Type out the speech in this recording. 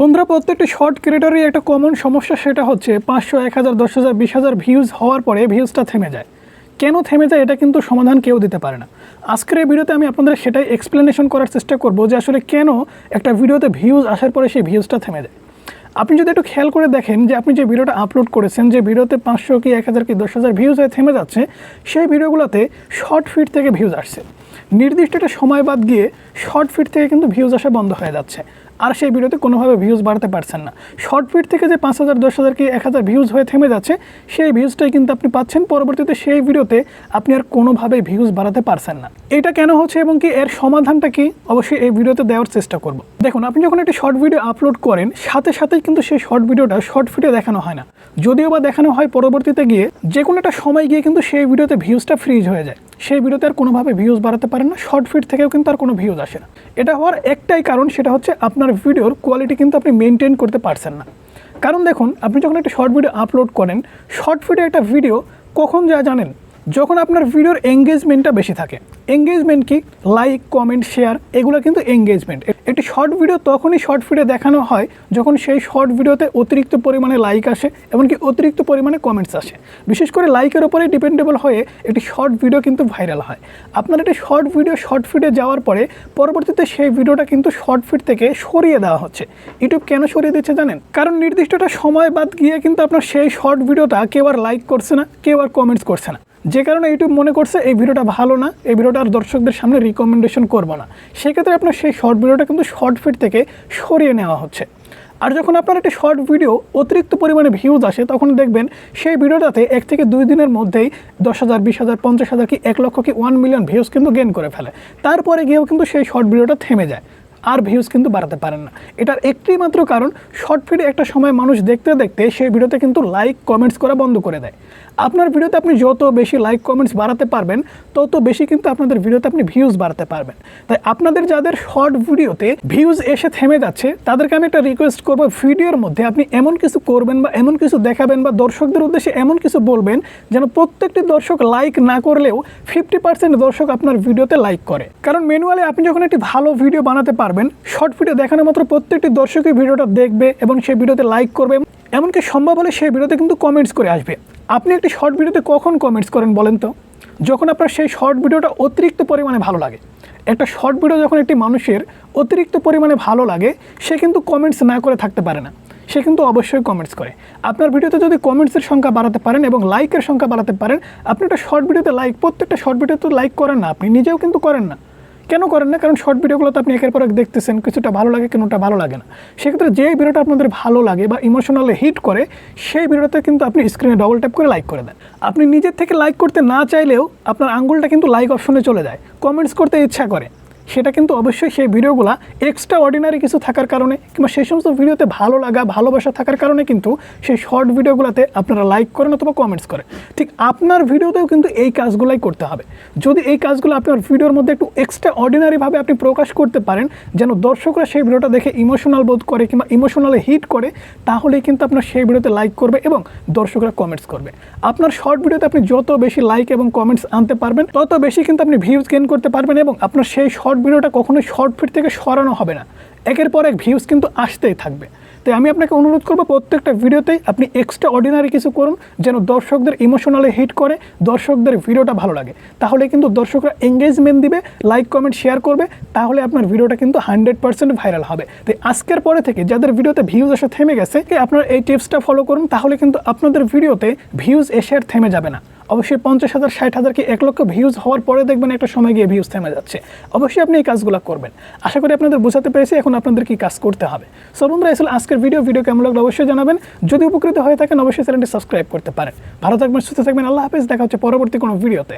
বন্ধুরা, প্রত্যেকটি শর্ট ক্রিয়েটারই একটা কমন সমস্যা, সেটা হচ্ছে পাঁচশো, এক হাজার, দশ হাজার, বিশ হাজার ভিউজ হওয়ার পরে ভিউজটা থেমে যায়। কেন থেমে যায় এটা কিন্তু সমাধান কেউ দিতে পারে না। আজকের এই ভিডিওতে আমি আপনাদের সেটাই এক্সপ্লেনেশন করার চেষ্টা করব যে আসলে কেন একটা ভিডিওতে ভিউজ আসার পরে সেই ভিউজটা থেমে যায়। আপনি যদি একটু খেয়াল করে দেখেন যে আপনি যে ভিডিওটা আপলোড করেছেন, যে ভিডিওতে পাঁচশো কি, এক হাজার কি, দশ হাজার ভিউজ হয়ে থেমে যাচ্ছে, সেই ভিডিওগুলোতে শর্ট ফিট থেকে ভিউজ আসছে। নির্দিষ্ট একটা সময় বাদ গিয়ে শর্ট ফিট থেকে কিন্তু ভিউজ আসা বন্ধ হয়ে যাচ্ছে। আর সেই ভিডিওতে কোনোভাবে ভিউজ বাড়াতে পারছেন না। শর্ট ফিট থেকে যে পাঁচ হাজার, দশ হাজার কি এক হাজার ভিউজ হয়ে থেমে যাচ্ছে, সেই ভিউজটাই কিন্তু আপনি পাচ্ছেন। পরবর্তীতে সেই ভিডিওতে আপনি আর কোনোভাবেই ভিউজ বাড়াতে পারছেন না। এটা কেন হচ্ছে এবং কি এর সমাধানটা কি? অবশ্যই এই ভিডিওতে দেওয়ার চেষ্টা করব। দেখুন, আপনি যখন একটি শর্ট ভিডিও আপলোড করেন, সাথে সাথেই কিন্তু সেই শর্ট ভিডিওটা শর্ট ভিডিও দেখানো হয় না। যদিও বা দেখানো হয় পরবর্তীতে গিয়ে যে কোনো একটা সময় গিয়ে কিন্তু সেই ভিডিওতে ভিউজটা ফ্রিজ হয়ে যায়। সেই ভিডিওতে আর কোনোভাবে ভিউজ বাড়াতে পারেন না শর্ট ফিট থেকেও কিন্তু আর কোনো ভিউজ আসে না। এটা হওয়ার একটাই কারণ, সেটা হচ্ছে আপনার ভিডিওর কোয়ালিটি কিন্তু আপনি মেনটেন করতে পারছেন না। কারণ দেখুন, আপনি যখন একটা শর্ট ভিডিও আপলোড করেন শর্ট ফিটে একটা ভিডিও কখন যা জানেন? যখন আপনার ভিডিওর এঙ্গেজমেন্টটা বেশি থাকে। এঙ্গেজমেন্ট কি? লাইক কমেন্ট শেয়ার এগুলো কিন্তু এঙ্গেজমেন্ট একটি শর্ট ভিডিও তখনই শর্ট ভিডিও দেখানো হয় যখন সেই শর্ট ভিডিওতে অতিরিক্ত পরিমাণে লাইক আসে এমনকি অতিরিক্ত পরিমাণে কমেন্টস আসে। বিশেষ করে লাইকের ওপরে ডিপেন্ডেবল হয়ে একটি শর্ট ভিডিও কিন্তু ভাইরাল হয়। আপনার একটি শর্ট ভিডিও শর্ট ফিডে যাওয়ার পরে পরবর্তীতে সেই ভিডিওটা কিন্তু শর্ট ফিট থেকে সরিয়ে দেওয়া হচ্ছে। ইউটিউব কেন সরিয়ে দিচ্ছে জানেন? কারণ নির্দিষ্টটা সময় বাদ গিয়ে কিন্তু আপনার সেই শর্ট ভিডিওটা কেউ আর লাইক করছে না, কেউ আর কমেন্টস করছে না। যে কারণে ইউটিউব মনে করছে এই ভিডিওটা ভালো না, এই ভিডিওটা আর দর্শকদের সামনে রিকমেন্ডেশন করব না। সেক্ষেত্রে আপনার সেই শর্ট ভিডিওটা কিন্তু শর্ট ফিট থেকে সরিয়ে নেওয়া হচ্ছে। আর যখন আপনার একটা শর্ট ভিডিও অতিরিক্ত পরিমাণে ভিউজ আসে, তখন দেখবেন সেই ভিডিওটাতে এক থেকে দুই দিনের মধ্যেই দশ হাজার, বিশ হাজার, পঞ্চাশ হাজার কি এক লক্ষ কি ওয়ান মিলিয়ন ভিউজ কিন্তু গেন করে ফেলে। তারপরে গিয়েও কিন্তু সেই শর্ট ভিডিওটা থেমে যায়। আর ভিউজ কিন্তু বাড়াতে পারেন না। এটার একটি মাত্র কারণ শর্ট ফিডে একটা সময় মানুষ দেখতে দেখতে সেই ভিডিওতে কিন্তু লাইক কমেন্টস করা বন্ধ করে দেয়। আপনার ভিডিওতে আপনি যত বেশি লাইক কমেন্টস বাড়াতে পারবেন, তত বেশি কিন্তু আপনাদের ভিডিওতে আপনি ভিউজ বাড়াতে পারবেন। তাই আপনাদের যাদের শর্ট ভিডিওতে ভিউজ এসে থেমে যাচ্ছে, তাদেরকে আমি একটা রিকোয়েস্ট করব, ভিডিওর মধ্যে আপনি এমন কিছু করবেন বা এমন কিছু দেখাবেন বা দর্শকদের উদ্দেশ্যে এমন কিছু বলবেন যেন প্রত্যেকটি দর্শক লাইক না করলেও ফিফটি পার্সেন্ট দর্শক আপনার ভিডিওতে লাইক করে। কারণ ম্যানুয়ালি আপনি যখন একটি ভালো ভিডিও বানাতে পারবেন শর্ট ভিডিও দেখানোর মাত্র প্রত্যেকটি দর্শকই ভিডিওটা দেখবে এবং সেই ভিডিওতে লাইক করবে। এমনকি সম্ভব হলে সেই ভিডিওতে কিন্তু কমেন্টস করে আসবে। আপনি একটি শর্ট ভিডিওতে কখন কমেন্টস করেন বলেন তো? যখন আপনার সেই শর্ট ভিডিওটা অতিরিক্ত পরিমাণে ভালো লাগে। একটা শর্ট ভিডিও যখন একটি মানুষের অতিরিক্ত পরিমাণে ভালো লাগে, সে কিন্তু কমেন্টস না করে থাকতে পারে না। সে কিন্তু অবশ্যই কমেন্টস করে। আপনার ভিডিওতে যদি কমেন্টসের সংখ্যা বাড়াতে পারেন এবং লাইকের সংখ্যা বাড়াতে পারেন, আপনি একটা শর্ট ভিডিওতে লাইক প্রত্যেকটা শর্ট ভিডিওতে লাইক করেন না, আপনি নিজেও কিন্তু করেন না। কেন করেন না? কারণ শর্ট ভিডিওগুলো তো আপনি একের পর এক দেখতেছেন কিছুটা ভালো লাগে, কোনোটা ভালো লাগে না। সেক্ষেত্রে যে ভিডিওটা আপনাদের ভালো লাগে বা ইমোশনালি হিট করে, সেই ভিডিওটাতে কিন্তু আপনি স্ক্রিনে ডবল ট্যাপ করে লাইক করে দেন। আপনি নিজের থেকে লাইক করতে না চাইলেও আপনার আঙ্গুলটা কিন্তু লাইক অপশনে চলে যায়। কমেন্টস করতে ইচ্ছা করে। সেটা কিন্তু অবশ্যই সেই ভিডিওগুলো এক্সট্রা অর্ডিনারি কিছু থাকার কারণে কিংবা সেই সমস্ত ভিডিওতে ভালো লাগা, ভালোবাসা থাকার কারণে কিন্তু সেই শর্ট ভিডিওগুলোতে আপনারা লাইক করেন অথবা কমেন্টস করেন। ঠিক আপনার ভিডিওতেও কিন্তু এই কাজগুলাই করতে হবে। যদি এই কাজগুলো আপনার ভিডিওর মধ্যে একটু এক্সট্রা অর্ডিনারিভাবে আপনি প্রকাশ করতে পারেন, যেন দর্শকরা সেই ভিডিওটা দেখে ইমোশনাল বোধ করে কিংবা ইমোশনালি হিট করে, তাহলেই কিন্তু আপনার সেই ভিডিওতে লাইক করবে এবং দর্শকরা কমেন্টস করবে। আপনার শর্ট ভিডিওতে আপনি যত বেশি লাইক এবং কমেন্টস আনতে পারবেন, তত বেশি কিন্তু আপনি ভিউজ গেন করতে পারবেন এবং আপনার সেই শর্ট ভিডিওটা কখনোই শর্ট ফিট থেকে সরানো হবে না। একের পর এক ভিউজ কিন্তু আসতেই থাকবে। তাই আমি আপনাকে অনুরোধ করব, প্রত্যেকটা ভিডিওতেই আপনি এক্সট্রা অর্ডিনারি কিছু করুন, যেন দর্শকদের ইমোশনালি হিট করে, দর্শকদের ভিডিওটা ভালো লাগে। তাহলে কিন্তু দর্শকরা এঙ্গেজমেন্ট দিবে লাইক কমেন্ট শেয়ার করবে, তাহলে আপনার ভিডিওটা কিন্তু হান্ড্রেড পার্সেন্ট ভাইরাল হবে। তাই আজকের পরে থেকে যাদের ভিডিওতে ভিউজ এসে থেমে গেছে, আপনার এই টিপসটা ফলো করুন, তাহলে কিন্তু আপনাদের ভিডিওতে ভিউজ এসে আর থেমে যাবে না। অবশ্যই পঞ্চাশ হাজার, ষাট হাজার কি এক লক্ষ ভিউজ হওয়ার পরে দেখবেন একটা সময় গিয়ে ভিউজ থেমে যাচ্ছে। অবশ্যই আপনি এই কাজগুলো করবেন। আশা করি আপনাদের বোঝাতে পেরেছি এখন আপনাদের কি কাজ করতে হবে। সো বন্ধুরা আসলে আজকের ভিডিও ভিডিও কেমন লাগল অবশ্যই জানাবেন। যদি উপকৃত হয়ে থাকেন, অবশ্যই চ্যানেলটি সাবস্ক্রাইব করতে পারেন। ভালো থাকবেন, সুস্থ থাকবেন। আল্লাহ হাফিজ। দেখা হচ্ছে পরবর্তী কোনো ভিডিওতে